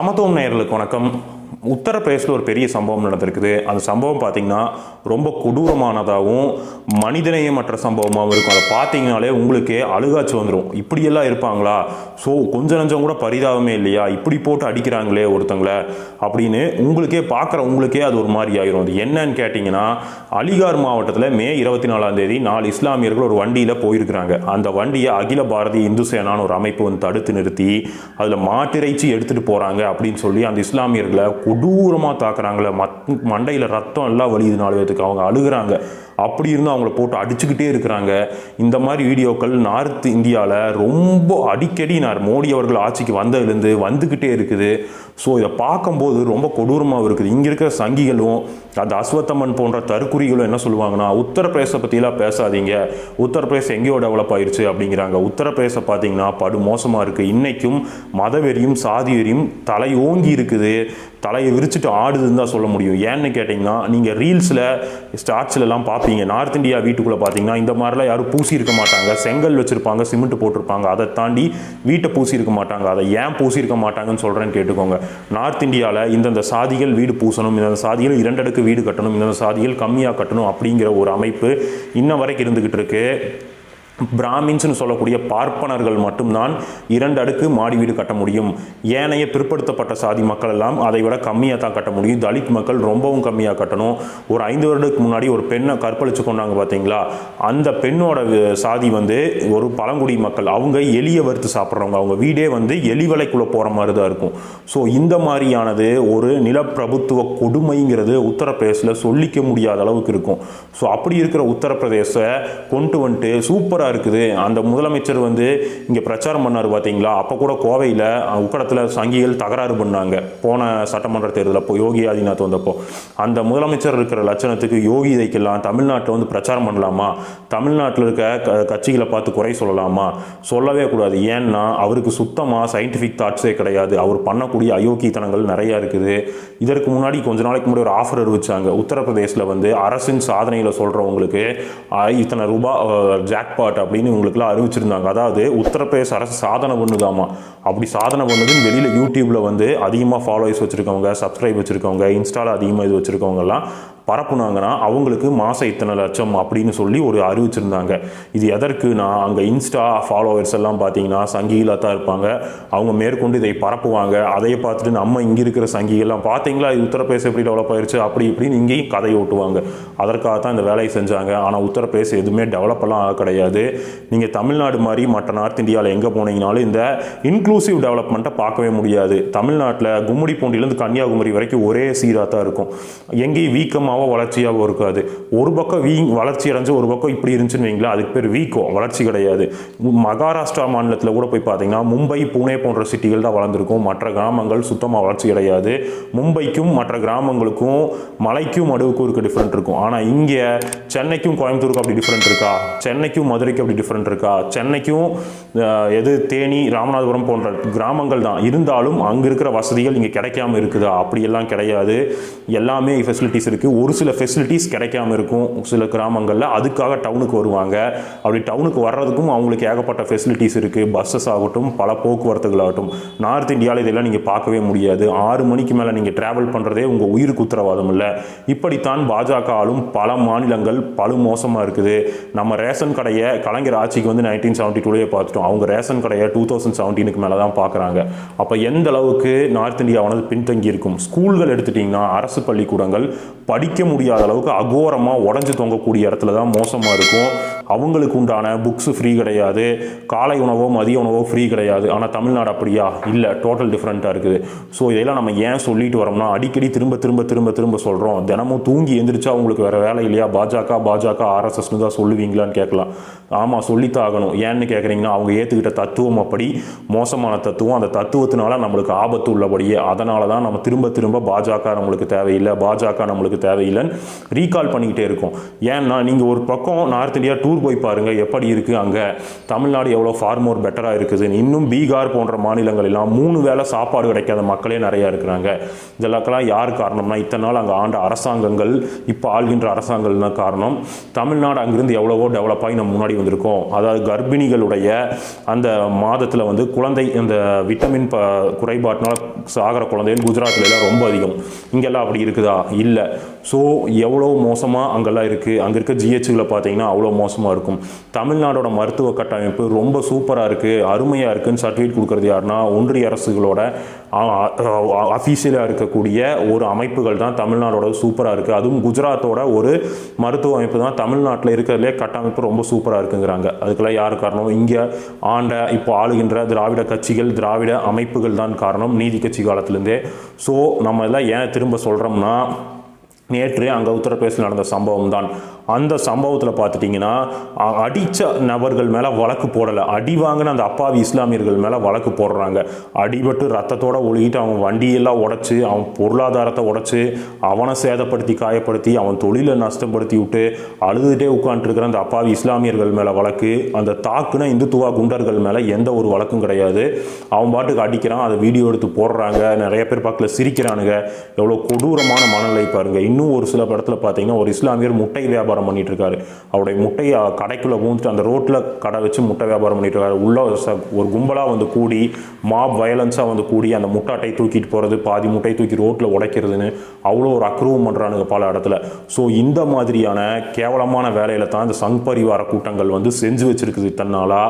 சமத்துவம் நேயர்களுக்கு வணக்கம். உத்தரப்பிரதேசில் ஒரு பெரிய சம்பவம் நடந்திருக்குது. அந்த சம்பவம் பார்த்திங்கன்னா ரொம்ப கொடூரமானதாகவும் மனிதநேயமற்ற சம்பவமாகவும் இருக்கும். அதை பார்த்தீங்கனாலே உங்களுக்கே அழுகாச்சு வந்துடும் இப்படியெல்லாம் இருப்பாங்களா? ஸோ கொஞ்சம் நஞ்சம் கூட பரிதாபமே இல்லையா? இப்படி போட்டு அடிக்கிறாங்களே ஒருத்தங்கள அப்படின்னு உங்களுக்கே பார்க்குற உங்களுக்கே அது ஒரு மாதிரி ஆகிரும் அது என்னன்னு கேட்டிங்கன்னா அலிகார் மாவட்டத்தில் மே இருபத்தி நாலாம் தேதி நாலு இஸ்லாமியர்கள் ஒரு வண்டியில் போயிருக்கிறாங்க. அந்த வண்டியை அகில பாரதி இந்து சேனான்னு ஒரு அமைப்பு வந்து தடுத்து நிறுத்தி அதில் மாட்டிறைச்சி எடுத்துகிட்டு போகிறாங்க அப்படின்னு சொல்லி அந்த இஸ்லாமியர்களை கொடூரமாக தாக்குறாங்களே. மத் மண்டையில் ரத்தம் எல்லாம் வலியுது நாலு பேத்துக்கு. அவங்க அழுகுறாங்க. அப்படி இருந்து அவங்கள போட்டு அடிச்சுக்கிட்டே இருக்கிறாங்க. இந்த மாதிரி வீடியோக்கள் நார்த் இந்தியாவில் ரொம்ப அடிக்கடி நான் மோடி அவர்கள் ஆட்சிக்கு வந்ததுலேருந்து வந்துக்கிட்டே இருக்குது. ஸோ இதை பார்க்கும்போது ரொம்ப கொடூரமாக இருக்குது. இங்கே இருக்கிற சங்கிகளும் அந்த அஸ்வத்தம்மன் போன்ற தற்குறிகளும் என்ன சொல்லுவாங்கன்னா உத்தரப்பிரதேச பற்றிலாம் பேசாதீங்க. உத்தரப்பிரதேசம் எங்கேயோ டெவலப் ஆயிடுச்சு அப்படிங்கிறாங்க. உத்தரப்பிரதேசம் பார்த்தீங்கன்னா படு மோசமாக இருக்குது இன்றைக்கும் மதவெறியும் சாதி வெறியும் தலை ஓங்கி இருக்குது. தலையை விரிச்சிட்டு ஆடுதுன்னு தான் சொல்ல முடியும். ஏன்னு கேட்டிங்கன்னா நீங்கள் ரீல்ஸில் ஸ்டார்ட்ஸ்லலாம் பார்ப்பீங்க நார்த் இந்தியா வீட்டுக்குள்ளே பார்த்தீங்கன்னா இந்த மாதிரிலாம் யாரும் பூசி இருக்க மாட்டாங்க. செங்கல் வச்சுருப்பாங்க சிமெண்ட் போட்டிருப்பாங்க. அதை தாண்டி வீட்டை பூசி இருக்க மாட்டாங்க. அதை ஏன் பூசி இருக்க மாட்டாங்கன்னு சொல்கிறேன்னு கேட்டுக்கோங்க. நார்த் இந்தியாவில் இந்தந்த சாதிகள் வீடு பூசணும் இந்தந்த சாதிகள் இரண்டடுக்கு வீடு கட்டணும் இந்தந்த சாதிகள் கம்மியாக கட்டணும் அப்படிங்கிற ஒரு அமைப்பு இன்ன வரைக்கும் இருந்துக்கிட்டு இருக்குது பிராமின்ஸ்னு சொல்லக்கூடிய பார்ப்பனர்கள் மட்டும்தான் இரண்டு அடுக்கு மாடி வீடு கட்ட முடியும். ஏனைய பிற்படுத்தப்பட்ட சாதி மக்கள் எல்லாம் அதை விட கம்மியாக தான் கட்ட முடியும். தலித் மக்கள் ரொம்பவும் கம்மியாக கட்டணும். ஒரு ஐந்து வருடத்துக்கு முன்னாடி ஒரு பெண்ணை கற்பழிச்சு கொண்டாங்க பார்த்தீங்களா அந்த பெண்ணோட சாதி வந்து ஒரு பழங்குடி மக்கள் அவங்க எலியை வறுத்து சாப்பிட்றவங்க. அவங்க வீடே வந்து எலி வலைக்குள்ளே போகிற மாதிரி தான் இருக்கும். ஸோ இந்த மாதிரியானது ஒரு நிலப்பிரபுத்துவ கொடுமைங்கிறது உத்தரப்பிரதேசில் சொல்லிக்க முடியாத அளவுக்கு இருக்கும். ஸோ அப்படி இருக்கிற உத்தரப்பிரதேச கொண்டு வந்துட்டு சூப்பராக இருக்குது. அந்த முதலமைச்சர் வந்து இங்கே பிரச்சாரம் பண்ணார் பார்த்தீங்களா அப்போ கூட கோவையில் உக்கடத்தில் சங்கிகள் தகராறு பண்ணாங்க. போன சட்டமன்ற தேர்தலில் அப்போ யோகி ஆதிநாத் வந்தப்போ. அந்த முதலமைச்சர் இருக்கிற லட்சணத்துக்கு யோகி இதைக்கெல்லாம் தமிழ்நாட்டில் வந்து பிரச்சாரம் பண்ணலாமா? தமிழ்நாட்டில் இருக்க க கட்சிகளை பார்த்து குறை சொல்லலாமா? சொல்லவே கூடாது. ஏன்னா அவருக்கு சுத்தமாக சயின்டிஃபிக் தாட்ஸே கிடையாது. அவர் பண்ணக்கூடிய அயோக்கியத்தனங்கள் நிறையா இருக்குது. இதற்கு முன்னாடி கொஞ்ச நாளைக்கு முன்னாடி ஒரு ஆஃபர் அறிவிச்சாங்க. உத்தரப்பிரதேசில் வந்து அரசின் சாதனையில் சொல்கிறவங்களுக்கு இத்தனை ரூபா ஜாக்பாட் அப்படின்னு உங்களுக்குலாம் அறிவிச்சிருந்தாங்க. அதாவது உத்தரப்பிரதேச அரசு சாதனை பண்ணுதாமா? அப்படி சாதனை பண்ணதுன்னு வெளியில் யூடியூப்பில் வந்து அதிகமாக ஃபாலோவர்ஸ் வச்சுருக்கவங்க சப்ஸ்கிரைப் வச்சுருக்கவங்க இன்ஸ்டாவில் அதிகமாக இது வச்சுருக்கவங்கலாம் பரப்புனாங்கன்னா அவங்களுக்கு மாதம் இத்தனை லட்சம் அப்படின்னு சொல்லி ஒரு அறிவிச்சிருந்தாங்க. இது எதற்குனா அங்கே இன்ஸ்டா ஃபாலோவர்ஸ் எல்லாம் பார்த்தீங்கன்னா சங்கிகளாக தான் இருப்பாங்க. அவங்க மேற்கொண்டு இதை பரப்புவாங்க. அதை பார்த்துட்டு நம்ம இங்கே இருக்கிற சங்கிகள்லாம் பார்த்தீங்களா இது உத்தரப்பிரதேசம் எப்படி டெவலப் ஆயிடுச்சு அப்படி இப்படின்னு இங்கேயும் கதை ஓட்டுவாங்க. அதற்காக தான் இந்த வேலையை செஞ்சாங்க. ஆனால் உத்தரப்பிரதேசம் எதுவுமே டெவலப்பெல்லாம் ஆக கிடையாது. நீங்கள் தமிழ்நாடு மாதிரி மற்ற நார்த் இந்தியாவில் எங்கே போனீங்கனாலும் இந்த இன்க்ளூசிவ் டெவலப்மெண்ட்டை பார்க்கவே முடியாது. தமிழ்நாட்டில் கும்மிடி பூண்டிலேருந்து கன்னியாகுமரி வரைக்கும் ஒரே சீராக தான் இருக்கும். எங்கேயும் வீக்கமாகவோ வளர்ச்சியாகவும் இருக்காது. ஒரு பக்கம் வீ வளர்ச்சி அடைஞ்சு ஒரு பக்கம் இப்படி இருந்துச்சுன்னு வைங்களா அதுக்கு பேர் வீக்கம். வளர்ச்சி கிடையாது. மகாராஷ்டிரா மாநிலத்தில் கூட போய் பார்த்தீங்கன்னா மும்பை பூனே போன்ற சிட்டிகள் தான் வளர்ந்துருக்கும். மற்ற கிராமங்கள் சுத்தமாக வளர்ச்சி கிடையாது. மும்பைக்கும் மற்ற கிராமங்களுக்கும் மலைக்கும் மடுவுக்கும் இருக்க டிஃப்ரெண்ட் இருக்கும். ஆனால் இங்கே சென்னைக்கும் கோயம்புத்தூருக்கும் அப்படி டிஃப்ரெண்ட் இருக்கா? சென்னைக்கும் மதுரைக்கும் அப்படி டிஃப்ரெண்ட் இருக்கா? சென்னைக்கும் எது தேனி ராமநாதபுரம் போன்ற கிராமங்கள் தான். இருந்தாலும் அங்கே இருக்கிற வசதிகள் இங்கே கிடைக்காம இருக்குதா? அப்படியெல்லாம் கிடையாது. எல்லாமே ஃபெசிலிட்டிஸ் இருக்குது ஒரு சில ஃபெசிலிட்டிஸ் கிடைக்காம இருக்கும் சில கிராமங்களில். அதுக்காக டவுனுக்கு வருவாங்க. அப்படி டவுனுக்கு வர்றதுக்கும் அவங்களுக்கு ஏகப்பட்ட ஃபெசிலிட்டிஸ் இருக்குது பஸ்ஸஸ் ஆகட்டும் பல போக்குவரத்துகளாகட்டும் நார்த் இந்தியாவில் இதெல்லாம் நீங்கள் பார்க்கவே முடியாது. ஆறு மணிக்கு மேலே நீங்கள் ட்ராவல் பண்ணுறதே உங்கள் உயிருக்கு உத்தரவாதம் இல்லை. இப்படித்தான் பாஜக ஆளும் பல மாநிலங்கள் பல மோசமாக இருக்குது. நம்ம ரேஷன் கடையை கலைஞர் ஆட்சிக்கு வந்து நைன்டீன் செவன்ட்டி டூலேயே பார்த்துட்டோம். அவங்க ரேஷன் கடையை டூ தௌசண்ட் செவன்டீனுக்கு மேலே தான் பார்க்குறாங்க. அப்போ எந்த அளவுக்கு நார்த் இந்தியாவானது பின்தங்கி இருக்கும் ஸ்கூல்கள் எடுத்துட்டிங்கன்னா அரசு பள்ளிக்கூடங்கள் படிக்க முடியாத அளவுக்கு அகோரமாக உடஞ்சி தொங்கக்கூடிய இடத்துல தான் மோசமாக இருக்கும். அவங்களுக்கு உண்டான புக்ஸு ஃப்ரீ கிடையாது. காலை உணவோ மதிய உணவோ ஃப்ரீ கிடையாது. ஆனால் தமிழ்நாடு அப்படியா? இல்லை டோட்டல் டிஃப்ரெண்ட்டாக இருக்குது. ஸோ இதெல்லாம் நம்ம ஏன் சொல்லிட்டு வரோம்னா அடிக்கடி திரும்ப திரும்ப திரும்ப திரும்ப சொல்கிறோம் தினமும் தூங்கி எந்திரிச்சா உங்களுக்கு வேறு வேலை இல்லையா? பாஜக பாஜக ஆர்எஸ்எஸ்னு தான் சொல்லுவீங்களான்னு கேட்கலாம். ஆமாம் சொல்லித்தான் ஆகணும். ஏன்னு கேட்குறீங்கன்னா அவங்க ஏற்றுக்கிட்ட தத்துவம் அப்படி மோசமான தத்துவம். அந்த தத்துவத்தினால நம்மளுக்கு ஆபத்து உள்ளபடியே அதனால தான் நம்ம திரும்ப திரும்ப பாஜக நம்மளுக்கு தேவையில்லை. பாஜக நம்மளுக்கு தேவையில்லைன்னு ரீகால் பண்ணிக்கிட்டே இருக்கோம். ஏன்னா நீங்கள் ஒரு பக்கம் நார்த் இந்தியா டூர் போய் பாருங்கள் எப்படி இருக்குது அங்கே? தமிழ்நாடு எவ்வளோ ஃபார் மோர் பெட்டராக இருக்குது. இன்னும் பீகார் போன்ற மாநிலங்கள் எல்லாம் மூணு வேளை சாப்பாடு கிடைக்காத மக்களே நிறையா இருக்கிறாங்க. இதெல்லாக்கெல்லாம் யார் காரணம்னா இத்தனை நாள் அங்கே ஆண்ட அரசாங்கங்கள் இப்போ ஆள்கின்ற அரசாங்கங்கள் தான் காரணம்? தமிழ்நாடு அங்கிருந்து எவ்வளவோ டெவலப் ஆகி நம்ம முன்னாடி வந்திருக்கோம். அதாவது கர்ப்பிணிகளுடைய அந்த மாதத்தில் வந்து குழந்தை அந்த விட்டமின் ப குறைபாட்டினால் சாகிற குழந்தைகள் குஜராத்தில் எல்லாம் ரொம்ப அதிகம். இங்கெல்லாம் அப்படி இருக்குதா? இல்லை. ஸோ எவ்வளோ மோசமாக அங்கெல்லாம் இருக்குது அங்கே இருக்க ஜிஹெச்சுகளை பார்த்தீங்கன்னா அவ்வளோ மோசமாக இருக்கும். தமிழ்நாடோட மருத்துவ கட்டமைப்பு ரொம்ப சூப்பராக இருக்குது அருமையாக இருக்குன்னு சர்டிஃபிகேட் கொடுக்குறது யாருன்னா ஒன்றிய அரசுகளோட அஃபீஷியலாக இருக்கக்கூடிய ஒரு அமைப்புகள் தான் தமிழ்நாடோட சூப்பராக இருக்குது அதுவும் குஜராத்தோட ஒரு மருத்துவ அமைப்பு தான் தமிழ்நாட்டில் இருக்கிறதுலே கட்டமைப்பு ரொம்ப சூப்பராக இருக்குங்கிறாங்க. அதுக்கெல்லாம் யார் காரணம்? இங்கே ஆண்ட இப்போ ஆளுகின்ற திராவிட கட்சிகள் திராவிட அமைப்புகள் தான் காரணம் நீதி கட்சி காலத்துலேருந்தே. ஸோ நம்ம எல்லாம் ஏன் திரும்ப சொல்கிறோம்னா நேற்று அங்கே உத்தரப்பிரதேசத்தில் நடந்த சம்பவம் தான் அந்த சம்பவத்தில் பார்த்துட்டிங்கன்னா அடித்த நபர்கள் மேலே வழக்கு போடலை. அடி வாங்கின அந்த அப்பாவி இஸ்லாமியர்கள் மேலே வழக்கு போடுறாங்க. அடிபட்டு ரத்தத்தோடு ஒழுகிட்டு அவன் வண்டியெல்லாம் உடச்சி அவன் பொருளாதாரத்தை உடச்சி அவனை சேதப்படுத்தி காயப்படுத்தி அவன் தொழிலை நஷ்டப்படுத்தி விட்டு அழுதுகிட்டே உட்காந்துருக்கிற அந்த அப்பாவி இஸ்லாமியர்கள் மேலே வழக்கு அந்த தாக்குன இந்துத்துவா குண்டர்கள் மேலே எந்த ஒரு வழக்கும் கிடையாது. அவன் பாட்டுக்கு அடிக்கிறான் அதை வீடியோ எடுத்து போடுறாங்க நிறைய பேர் பக்கத்தில் சிரிக்கிறானுங்க. எவ்வளோ கொடூரமான மனநிலை பாருங்க. இன்னும் ஒரு சில படத்தில் பார்த்தீங்கன்னா ஒரு இஸ்லாமியர் முட்டை வியாபாரம் பண்ணிட்டு இருக்காரு அவருடைய முட்டையை கடைக்குள்ளே பூந்துட்டு அந்த ரோட்டில் கடை வச்சு முட்டை வியாபாரம் பண்ணிட்டு இருக்காரு உள்ள ஒரு கும்பலாக வந்து கூடி மாப் வயலன்ஸாக வந்து கூடி அந்த முட்டாட்டை தூக்கிட்டு போகிறது பாதி முட்டை தூக்கி ரோட்டில் உடைக்கிறதுன்னு அவ்வளோ ஒரு அக்ரூவம் பண்ணுறானுங்க பல இடத்துல. ஸோ இந்த மாதிரியான கேவலமான வேலையில தான் இந்த சங் பரிவார கூட்டங்கள் வந்து செஞ்சு வச்சிருக்குது தன்னாலா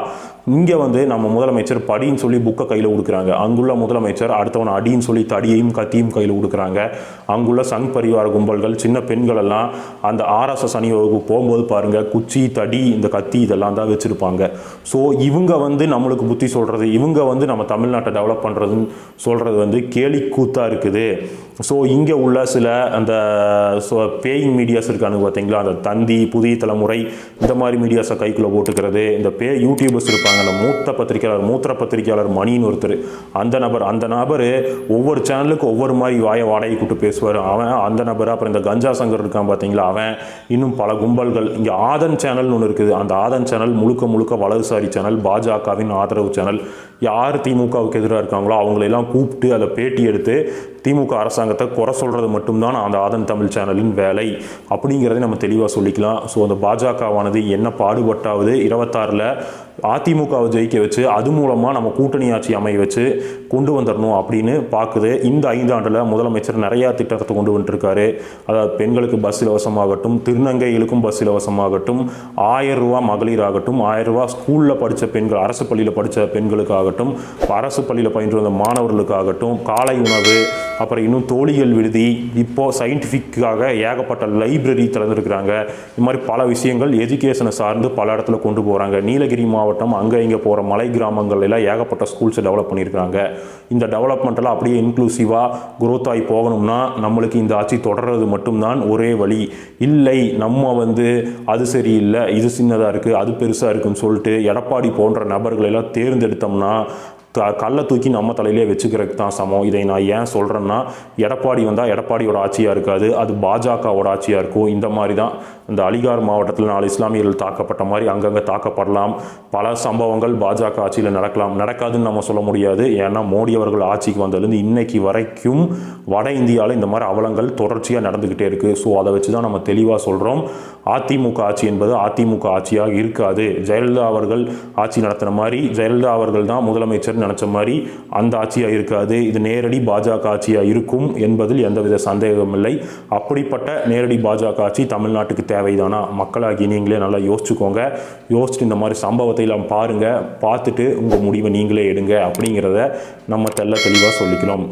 இங்கே வந்து நம்ம முதலமைச்சர் படின்னு சொல்லி புக்கை கையில் கொடுக்குறாங்க. அங்குள்ள முதலமைச்சர் அடுத்தவன் அடின்னு சொல்லி தடியையும் கத்தியும் கையில் கொடுக்குறாங்க. அங்குள்ள சங் பரிவார கும்பல்கள் சின்ன பெண்கள் எல்லாம் அந்த ஆர்எஸ்எஸ் அணிவகுப்பு போகும்போது பாருங்கள் குச்சி தடி இந்த கத்தி இதெல்லாம் தான் வச்சுருப்பாங்க. ஸோ இவங்க வந்து நம்மளுக்கு புத்தி சொல்கிறது இவங்க வந்து நம்ம தமிழ்நாட்டை டெவலப் பண்ணுறதுன்னு சொல்கிறது வந்து கேலி கூத்தாக இருக்குது. ஸோ இங்கே உள்ள சில அந்த பேயிங் மீடியாஸ் இருக்கானுங்க பார்த்தீங்களா அந்த தந்தி புதிய தலைமுறை இந்த மாதிரி மீடியாஸை கைக்குள்ளே போட்டுக்கிறது இந்த பே யூடியூபர்ஸ் இருப்பாங்க. அந்த மூத்த பத்திரிக்கையாளர் மூத்த பத்திரிக்கையாளர் மணின்னு ஒருத்தர். அந்த நபர் அந்த நபர் ஒவ்வொரு சேனலுக்கு ஒவ்வொரு மாதிரி வாய வாடகை கூட்டு பேசுவார். அவன் அந்த நபர் அப்புறம் இந்த கஞ்சா சங்கர் இருக்கான் பார்த்தீங்களா அவன் இன்னும் பல கும்பல்கள். இங்கே ஆதன் சேனல்னு ஒன்று இருக்குது. அந்த ஆதன் சேனல் முழுக்க முழுக்க வலதுசாரி சேனல் பாஜகவின் ஆதரவு சேனல். யார் திமுகவுக்கு எதிராக இருக்காங்களோ அவங்களெல்லாம் கூப்பிட்டு அதை பேட்டி எடுத்து திமுக அரசாங்கத்தை குறை சொல்கிறது மட்டும்தான் அந்த ஆதன் தமிழ் சேனலின் வேலை. அப்படிங்கிறதை நம்ம தெளிவாக சொல்லிக்கலாம். ஸோ அந்த பாஜகவானது என்ன பாடுபட்டாவது இருபத்தாறில் அதிமுகவை ஜெயிக்க வச்சு அது மூலமாக நம்ம கூட்டணி ஆட்சி அமைய வச்சு கொண்டு வந்துடணும் அப்படின்னு பார்க்குது. இந்த ஐந்தாண்டில் முதலமைச்சர் நிறையா திட்டத்தை கொண்டு வந்துட்டுருக்காரு அதாவது பெண்களுக்கு பஸ் இலவசமாகட்டும் திருநங்கைகளுக்கும் பஸ் இலவசமாகட்டும் ஆயிரம் ரூபா மகளிர் ஆகட்டும் ஆயிரம் ரூபா ஸ்கூலில் படித்த பெண்கள் அரசு பள்ளியில் படித்த பெண்களுக்காகட்டும் அரசு பள்ளியில் பயின்று வந்த மாணவர்களுக்காகட்டும் காலை உணவு அப்புறம் இன்னும் தோழிகள் விடுதி இப்போது சயின்டிஃபிக்காக ஏகப்பட்ட லைப்ரரி திறந்துருக்குறாங்க. இது மாதிரி பல விஷயங்கள் எஜுகேஷனை சார்ந்து பல இடத்துல கொண்டு போகிறாங்க நீலகிரி மாவட்டம் அங்கே இங்கே போகிற மலை கிராமங்கள் எல்லாம் ஏகப்பட்ட ஸ்கூல்ஸை டெவலப் பண்ணியிருக்காங்க இந்த டெவலப்மெண்ட்டெல்லாம் அப்படியே இன்க்ளூசிவாக குரோத் ஆகி போகணும்னா நம்மளுக்கு இந்த ஆட்சி தொடர்றது மட்டும்தான் ஒரே வழி. இல்லை நம்ம வந்து அது சரியில்லை இது சின்னதாக இருக்குது அது பெருசாக இருக்குன்னு சொல்லிட்டு எடப்பாடி போன்ற நபர்களெல்லாம் தேர்ந்தெடுத்தோம்னா கல்லை தூக்கி நம்ம தலையிலே வச்சுக்கிறதுக்கு தான் சமம். இதை நான் ஏன் சொல்கிறேன்னா எடப்பாடி வந்தால் எடப்பாடியோட ஆட்சியாக இருக்காது அது பாஜகவோட ஆட்சியாக இருக்கும். இந்த மாதிரி தான் இந்த அலிகார் மாவட்டத்தில் நாலு இஸ்லாமியர்கள் தாக்கப்பட்ட மாதிரி அங்கங்கே தாக்கப்படலாம். பல சம்பவங்கள் பாஜக ஆட்சியில் நடக்கலாம். நடக்காதுன்னு நம்ம சொல்ல முடியாது. ஏன்னா மோடி அவர்கள் ஆட்சிக்கு வந்ததுலேருந்து இன்னைக்கு வரைக்கும் வட இந்தியாவில் இந்த மாதிரி அவலங்கள் தொடர்ச்சியாக நடந்துக்கிட்டே இருக்குது ஸோ அதை வச்சு தான் நம்ம தெளிவாக சொல்கிறோம் அதிமுக ஆட்சி என்பது அதிமுக ஆட்சியாக இருக்காது. ஜெயலலிதா அவர்கள் ஆட்சி நடத்தின மாதிரி ஜெயலலிதா அவர்கள் தான் முதலமைச்சர் நினச்ச மாதிரி அந்த ஆட்சியாக இருக்காது. இது நேரடி பாஜக ஆட்சியாக இருக்கும் என்பதில் எந்தவித சந்தேகமில்லை அப்படிப்பட்ட நேரடி பாஜக ஆட்சி தமிழ்நாட்டுக்கு தேவைதானா? மக்களாகி நீங்களே நல்லா யோசிச்சுக்கோங்க. யோசிச்சுட்டு இந்த மாதிரி சம்பவத்தை எல்லாம் பாருங்கள் பார்த்துட்டு உங்கள் முடிவை நீங்களே எடுங்க அப்படிங்கிறத நம்ம தெள்ள தெளிவாக சொல்லிக்கணும்